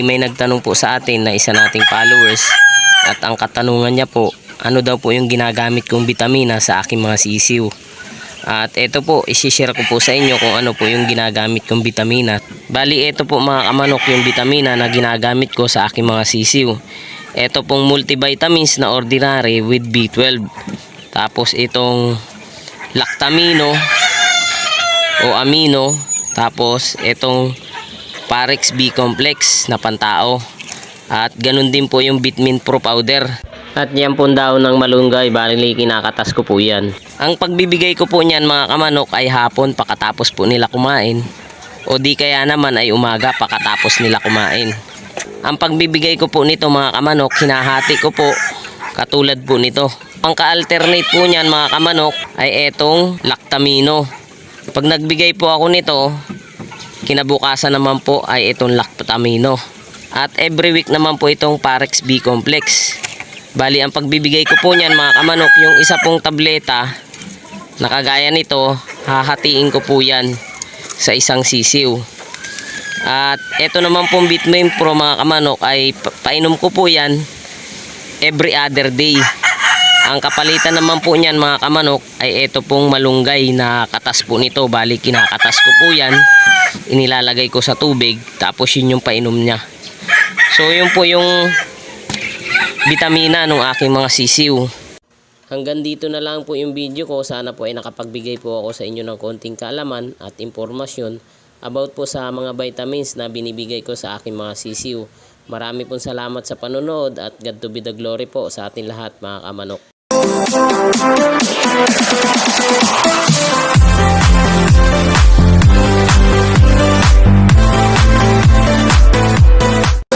May nagtanong po sa atin na isa nating followers at ang katanungan niya po, ano daw po yung ginagamit kong vitamina sa aking mga sisiw. At ito po, isishare ko po sa inyo kung ano po yung ginagamit kong vitamina. Bali, ito po mga kamanok yung vitamina na ginagamit ko sa aking mga sisiw. Ito pong multivitamins na ordinary with B12. Tapos itong lactamino o amino. Tapos itong Parex B complex na pantao. At ganun din po yung Bitmin Pro powder. At yan po daw ng malunggay, bali kinakatas ko po yan. Ang pagbibigay ko po niyan mga kamanok ay hapon pakatapos po nila kumain. O di kaya naman ay umaga pakatapos nila kumain. Ang pagbibigay ko po nito mga kamanok, hinahati ko po katulad po nito. Ang ka-alternate po niyan mga kamanok ay etong lactamino. Pag nagbigay po ako nito, kinabukasan naman po ay itong lactamino. At every week naman po itong Parex B complex. Bali, ang pagbibigay ko po niyan mga kamanok, yung isa pong tableta na kagaya nito, hahatiin ko po yan sa isang sisiw. At ito naman pong Bitmain Pro mga kamanok ay pa- painom ko po yan every other day. Ang kapalitan naman po niyan mga kamanok ay ito pong malunggay na katas po nito. Bali kinakatas ko po yan. Inilalagay ko sa tubig tapos yun yung painom niya. So yun po yung vitamina ng aking mga sisiw. Hanggang dito na lang po yung video ko. Sana po ay nakapagbigay po ako sa inyo ng konting kaalaman at impormasyon about po sa mga vitamins na binibigay ko sa aking mga sisiw. Marami pong salamat sa panonood at God to be the glory po sa ating lahat mga kamanok. Thank you.